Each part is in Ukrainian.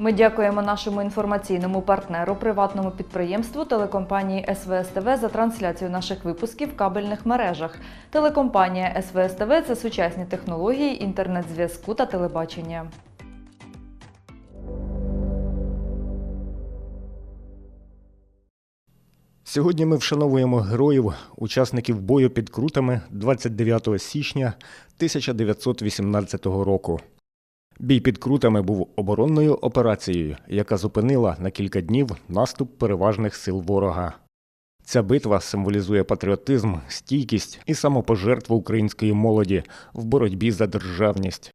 Ми дякуємо нашому інформаційному партнеру, приватному підприємству телекомпанії СВСТВ за трансляцію наших випусків в кабельних мережах. Телекомпанія СВСТВ – це сучасні технології інтернет-зв'язку та телебачення. Сьогодні ми вшановуємо героїв, учасників бою під Крутами 29 січня 1918 року. Бій під Крутами був оборонною операцією, яка зупинила на кілька днів наступ переважних сил ворога. Ця битва символізує патріотизм, стійкість і самопожертву української молоді в боротьбі за державність.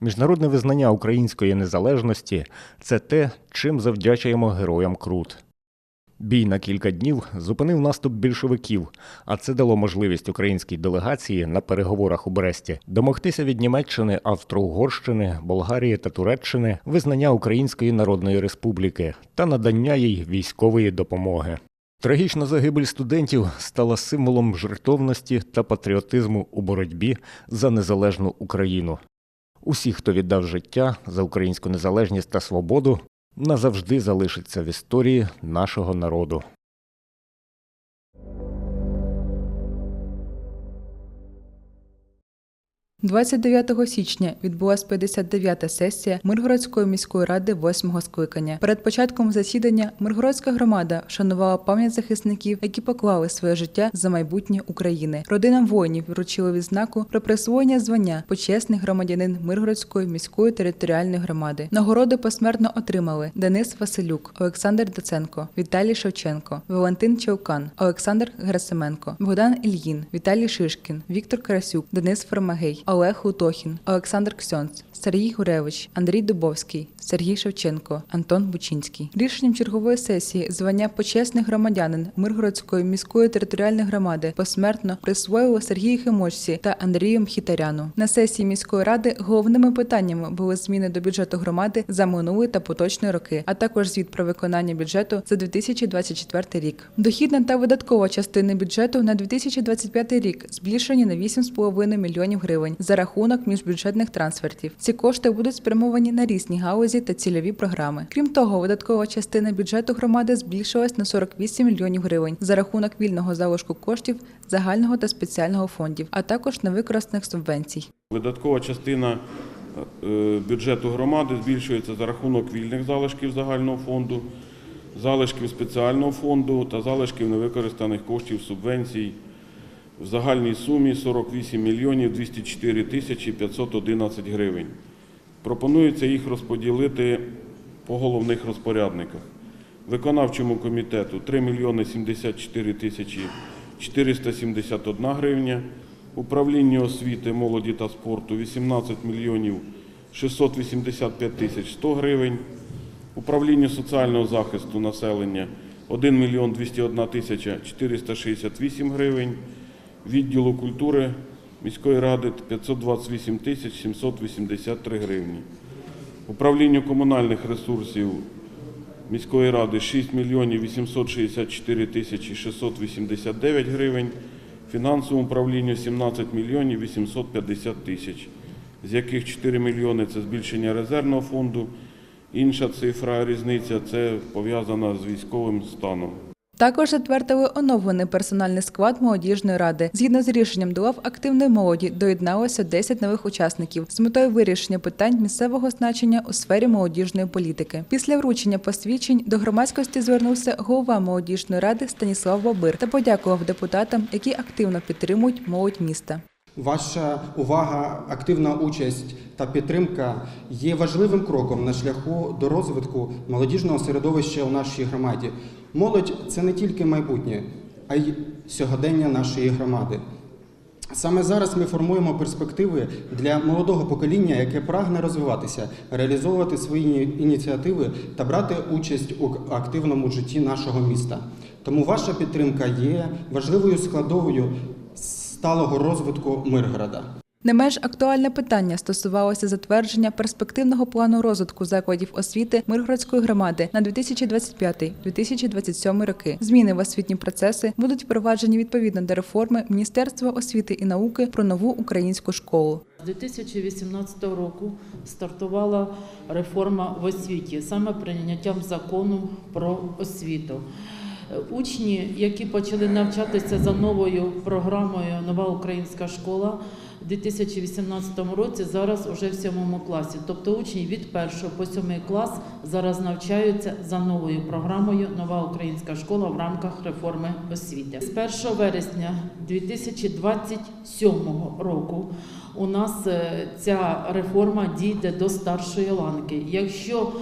Міжнародне визнання української незалежності це те, чим завдячуємо героям Крут. Бій на кілька днів зупинив наступ більшовиків, а це дало можливість українській делегації на переговорах у Бресті домогтися від Німеччини, Австро-Угорщини, Болгарії та Туреччини визнання Української Народної Республіки та надання їй військової допомоги. Трагічна загибель студентів стала символом жертовності та патріотизму у боротьбі за незалежну Україну. Усі, хто віддав життя за українську незалежність та свободу, назавжди залишиться в історії нашого народу. 29 січня відбулася 59-та сесія Миргородської міської ради 8-го скликання. Перед початком засідання Миргородська громада вшанувала пам'ять захисників, які поклали своє життя за майбутнє України. Родинам воїнів вручили відзнаку про присвоєння звання почесний громадянин Миргородської міської територіальної громади. Нагороди посмертно отримали Денис Василюк, Олександр Доценко, Віталій Шевченко, Валентин Чаукан, Олександр Герасименко, Богдан Ільїн, Віталій Шишкін, Віктор Карасюк, Денис Фармагей, Олег Лутохін, Олександр Ксьонц, Сергій Гуревич, Андрій Дубовський, Сергій Шевченко, Антон Бучинський. Рішенням чергової сесії звання почесний громадянин Миргородської міської територіальної громади посмертно присвоїло Сергію Химочці та Андрію Мхітаряну. На сесії міської ради головними питаннями були зміни до бюджету громади за минулий та поточні роки, а також звіт про виконання бюджету за 2024 рік. Дохідна та видаткова частини бюджету на 2025 рік збільшені на 8,5 мільйонів гривень за рахунок міжбюджетних трансфертів. Ці кошти будуть спрямовані на різні галузі та цільові програми. Крім того, видаткова частина бюджету громади збільшилась на 48 мільйонів гривень за рахунок вільного залишку коштів загального та спеціального фондів, а також невикористаних субвенцій. Видаткова частина е, бюджету громади збільшується за рахунок вільних залишків загального фонду, залишків спеціального фонду та залишків невикористаних коштів субвенцій в загальній сумі 48 мільйонів 204 тисячі 511 гривень. Пропонується їх розподілити по головних розпорядниках. Виконавчому комітету 3 мільйони 74 тисячі 471 гривня, управлінню освіти, молоді та спорту 18 мільйонів 685 тисяч 100 гривень, управлінню соціального захисту населення 1 мільйон 201 тисяча 468 гривень, відділу культури міської ради 528 тисяч 783 гривні. Управлінню комунальних ресурсів міської ради 6 мільйонів 864 тисячі 689 гривень, фінансовому управлінню 17 мільйонів 850 тисяч, з яких 4 мільйони – це збільшення резервного фонду, інша цифра різниця – це пов'язана з військовим станом. Також затвердили оновлений персональний склад молодіжної ради. Згідно з рішенням до лав активної молоді доєдналося 10 нових учасників з метою вирішення питань місцевого значення у сфері молодіжної політики. Після вручення посвідчень до громадськості звернувся голова молодіжної ради Станіслав Бабир та подякував депутатам, які активно підтримують молодь міста. Ваша увага, активна участь та підтримка є важливим кроком на шляху до розвитку молодіжного середовища у нашій громаді. Молодь це не тільки майбутнє, а й сьогодення нашої громади. Саме зараз ми формуємо перспективи для молодого покоління, яке прагне розвиватися, реалізовувати свої ініціативи та брати участь у активному житті нашого міста. Тому ваша підтримка є важливою складовою сталого розвитку Миргорода. Не менш актуальне питання стосувалося затвердження перспективного плану розвитку закладів освіти Миргородської громади на 2025-2027 роки. Зміни в освітні процеси будуть впроваджені відповідно до реформи Міністерства освіти і науки про нову українську школу. З 2018 року стартувала реформа в освіті, саме прийняттям закону про освіту. Учні, які почали навчатися за новою програмою Нова українська школа у 2018 році, зараз уже в сьомому класі. Тобто учні від 1 по 7 клас зараз навчаються за новою програмою Нова українська школа в рамках реформи освіти. З 1 вересня 2027 року у нас е, ця реформа дійде до старшої ланки. Якщо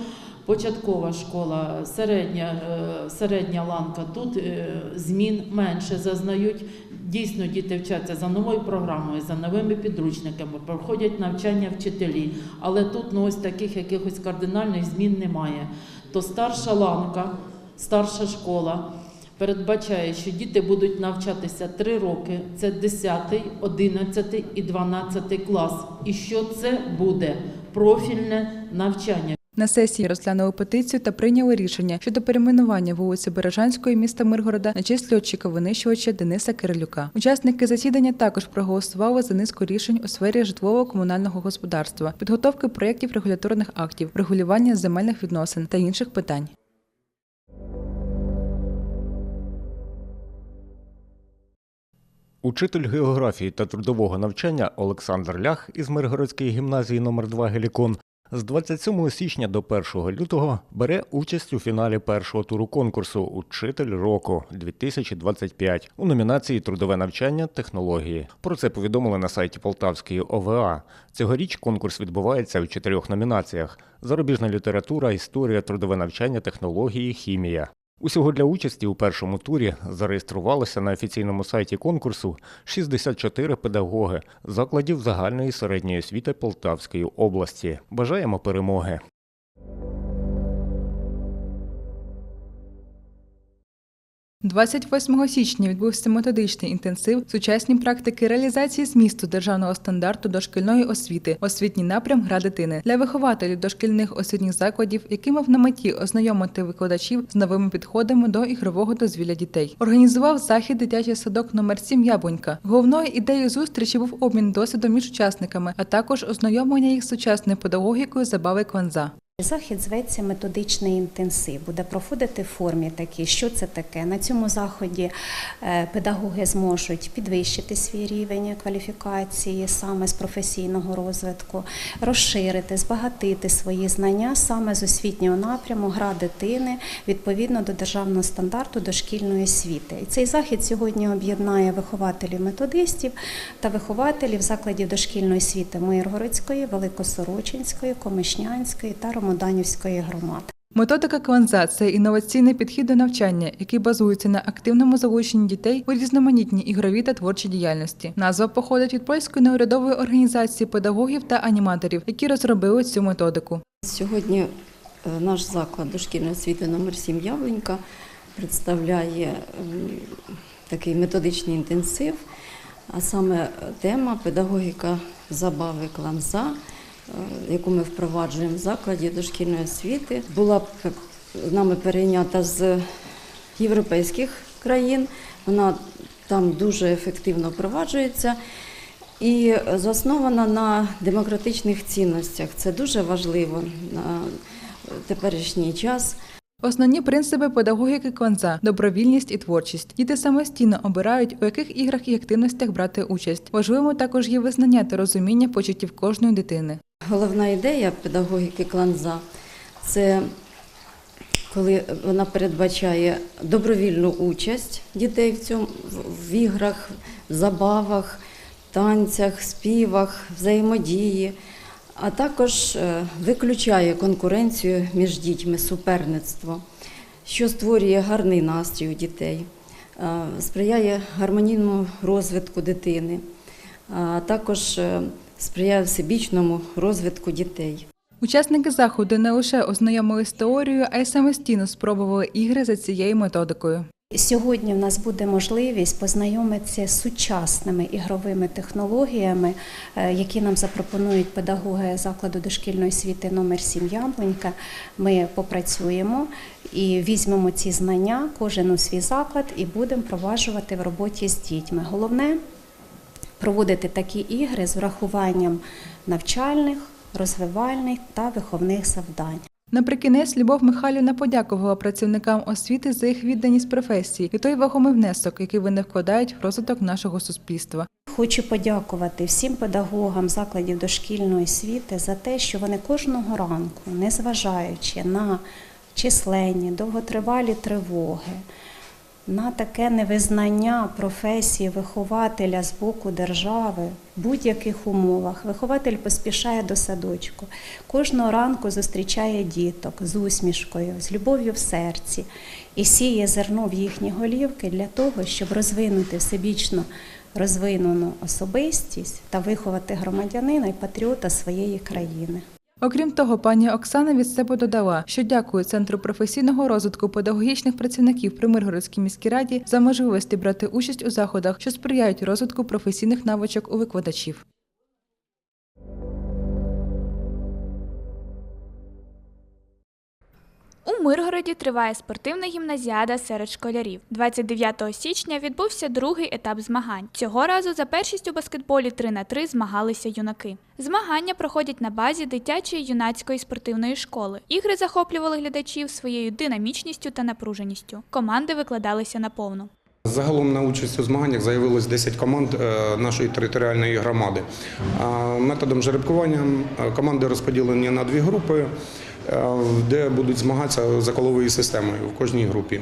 початкова школа, середня, е, середня ланка, тут е, змін менше зазнають. Дійсно, діти вчаться за новою програмою, за новими підручниками, проходять навчання вчителі, але тут ну, ось таких якихось кардинальних змін немає. То старша ланка, старша школа передбачає, що діти будуть навчатися 3 роки, це 10, 11 і 12 клас. І що це буде профільне навчання. На сесії розглянули петицію та прийняли рішення щодо перейменування вулиці Бережанської міста Миргорода на честь льотчика винищувача Дениса Кирилюка. Учасники засідання також проголосували за низку рішень у сфері житлово-комунального господарства, підготовки проєктів регуляторних актів, регулювання земельних відносин та інших питань. Учитель географії та трудового навчання Олександр Лях із Миргородської гімназії номер 2 Гелікон з 27 січня до 1 лютого бере участь у фіналі першого туру конкурсу Учитель року 2025 у номінації Трудове навчання технології. Про це повідомили на сайті Полтавської ОВА. Цьогоріч конкурс відбувається у чотирьох номінаціях: зарубіжна література, історія, трудове навчання, технології, хімія. Усього для участі у першому турі зареєструвалися на офіційному сайті конкурсу 64 педагоги закладів загальної середньої освіти Полтавської області. Бажаємо перемоги! – 28 січня відбувся методичний інтенсив сучасні практики реалізації змісту державного стандарту дошкільної освіти, освітній напрям гра дитини для вихователів дошкільних освітніх закладів, який мав на меті ознайомити викладачів з новими підходами до ігрового дозвілля дітей. Організував захід дитячий садок номер 7 Яблунька. Головною ідеєю зустрічі був обмін досвідом між учасниками, а також ознайомлення їх з сучасною педагогікою забави кванза. Захід зветься методичний інтенсив. Буде проходити в формі такій. Що це таке? На цьому заході е, педагоги зможуть підвищити свій рівень кваліфікації саме з професійного розвитку, розширити, збагатити свої знання саме з освітнього напряму гра дитини відповідно до державного стандарту дошкільної освіти. І цей захід сьогодні об'єднає вихователів методистів та вихователів закладів дошкільної освіти Миргородської, Великосорочинської, Комишнянської та Ромоданівської громад. Методика Кванза це інноваційний підхід до навчання, який базується на активному залученні дітей у різноманітні ігрові та творчі діяльності. Назва походить від польської неурядової організації педагогів та аніматорів, які розробили цю методику. Сьогодні е, наш заклад дошкільної освіти номер 7 Яблунька представляє такий методичний інтенсив, а саме тема педагогіка забави кламза, е, яку ми впроваджуємо в закладі дошкільної освіти. Була п- нами перейнята з європейських країн. Вона там дуже ефективно впроваджується і заснована на демократичних цінностях. Це дуже важливо на теперішній час. Основні принципи педагогіки Кванза – добровільність і творчість. Діти самостійно обирають, у яких іграх і активностях брати участь. Важливим також є визнання та розуміння почуттів кожної дитини. Головна ідея педагогіки кланза це коли вона передбачає добровільну участь дітей в цьому в- іграх, в забавах, танцях, співах, взаємодії, а також е, виключає конкуренцію між дітьми, суперництво, що створює гарний настрій у дітей, е, сприяє гармонійному розвитку дитини, а також е, сприяє всебічному розвитку дітей. Учасники заходу не лише ознайомились з теорією, а й самостійно спробували ігри за цією методикою. Сьогодні в нас буде можливість познайомитися з сучасними ігровими технологіями, е, які нам запропонують педагоги закладу дошкільної освіти номер 7 Яблунька. Ми попрацюємо і візьмемо ці знання, кожен у свій заклад, і будемо проваджувати в роботі з дітьми. Головне проводити такі ігри з врахуванням навчальних, розвивальних та виховних завдань. Наприкінець Любов Михайлівна подякувала працівникам освіти за їх відданість професії і той вагомий внесок, який вони вкладають в розвиток нашого суспільства. Хочу подякувати всім педагогам закладів дошкільної освіти за те, що вони кожного ранку, незважаючи на численні, довготривалі тривоги, на таке невизнання професії вихователя з боку держави в будь-яких умовах. Вихователь поспішає до садочку. Кожного ранку зустрічає діток з усмішкою, з любов'ю в серці і сіє зерно в їхні голівки для того, щоб розвинути всебічно розвинену особистість та виховати громадянина і патріота своєї країни. Окрім того, пані Оксана від себе додала, що дякує Центру професійного розвитку педагогічних працівників при Миргородській міській раді за можливості брати участь у заходах, що сприяють розвитку професійних навичок у викладачів. У Миргороді триває спортивна гімназіада серед школярів. 29 січня відбувся другий етап змагань. Цього разу за першість у баскетболі 3 на 3 змагалися юнаки. Змагання проходять на базі дитячої юнацької спортивної школи. Ігри захоплювали глядачів своєю динамічністю та напруженістю. Команди викладалися наповну. Загалом на участь у змаганнях заявилось 10 команд е, нашої територіальної громади. Методом жеребкування е, команди розподілені на дві групи, де будуть змагатися за коловою системою в кожній групі.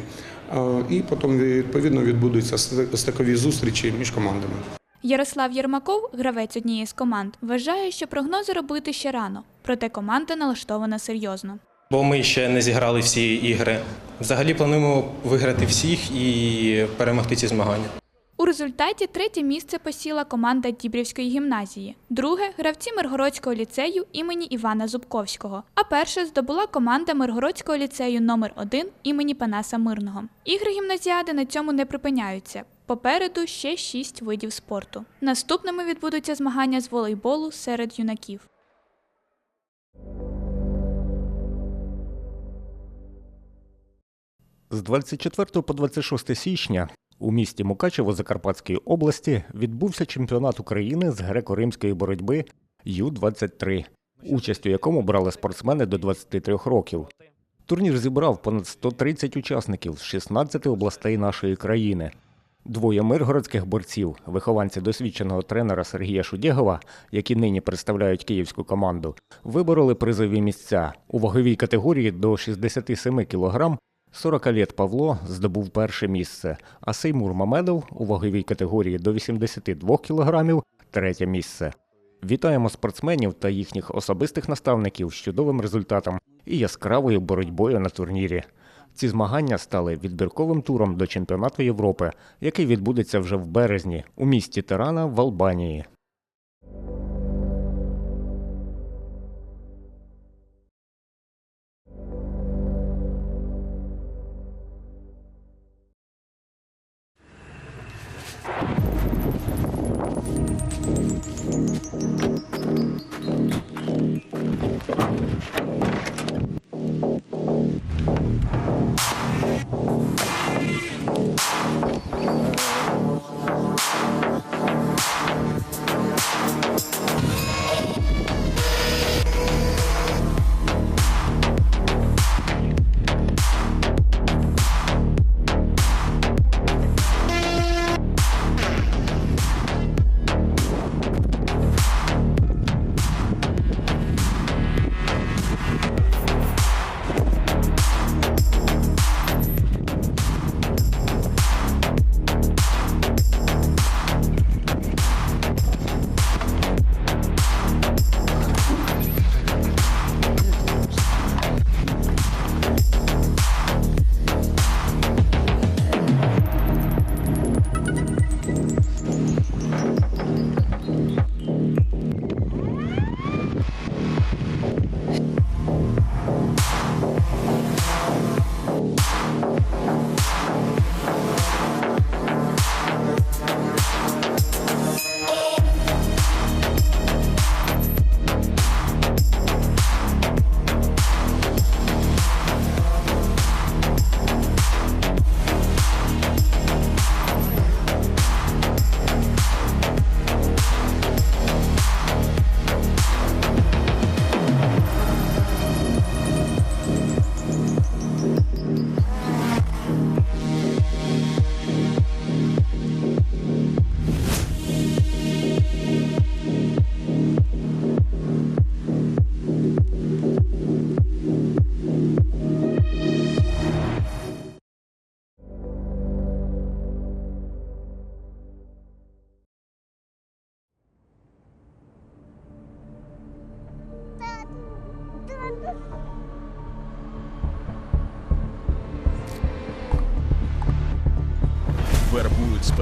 Е, І потім відповідно відбудуться стикові зустрічі між командами. Ярослав Єрмаков, гравець однієї з команд, вважає, що прогнози робити ще рано, проте команда налаштована серйозно. Бо ми ще не зіграли всі ігри. Взагалі плануємо виграти всіх і перемогти ці змагання. У результаті третє місце посіла команда Дібрівської гімназії, друге гравці Миргородського ліцею імені Івана Зубковського. А перше здобула команда Миргородського ліцею номер 1 імені Панаса Мирного. Ігри гімназіади на цьому не припиняються. Попереду ще шість видів спорту. Наступними відбудуться змагання з волейболу серед юнаків. З 24 по 26 січня у місті Мукачево Закарпатської області відбувся чемпіонат України з греко-римської боротьби Ю-23, участь у якому брали спортсмени до 23 років. Турнір зібрав понад 130 учасників з 16 областей нашої країни. Двоє миргородських борців, вихованці досвідченого тренера Сергія Шудєгова, які нині представляють київську команду, вибороли призові місця. У ваговій категорії до 67 кг 40 літ Павло здобув перше місце, а Сеймур Мамедов у ваговій категорії до 82 кг третє місце. Вітаємо спортсменів та їхніх особистих наставників з чудовим результатом і яскравою боротьбою на турнірі. Ці змагання стали відбірковим туром до чемпіонату Європи, який відбудеться вже в березні у місті Тирана в Албанії.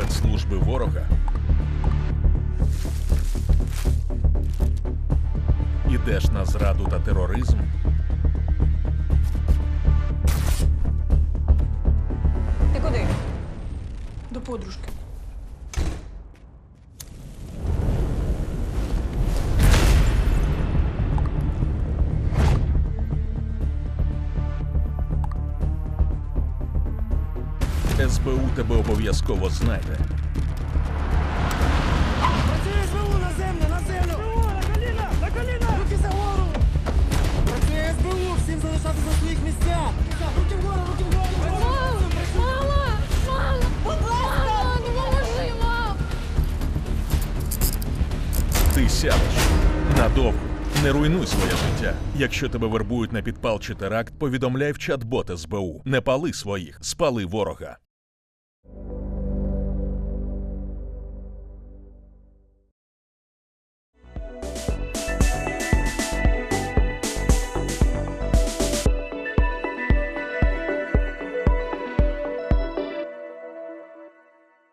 Спецслужби ворога. Ідеш на зраду та тероризм. Ти куди? До подружки. СБУ тебе обов'язково знайде. Працює СБУ на землю, на землю! СБУ, на коліна, на коліна! Руки за гору! Працює СБУ, всім залишатися на своїх місцях! Руки вгору, руки вгору! Мама! Мама! Мама! Будь ласка! Допоможи, мам! Ти сядеш надовго. Не руйнуй своє життя. Якщо тебе вербують на підпал чи теракт, повідомляй в чат-бот СБУ. Не пали своїх, спали ворога.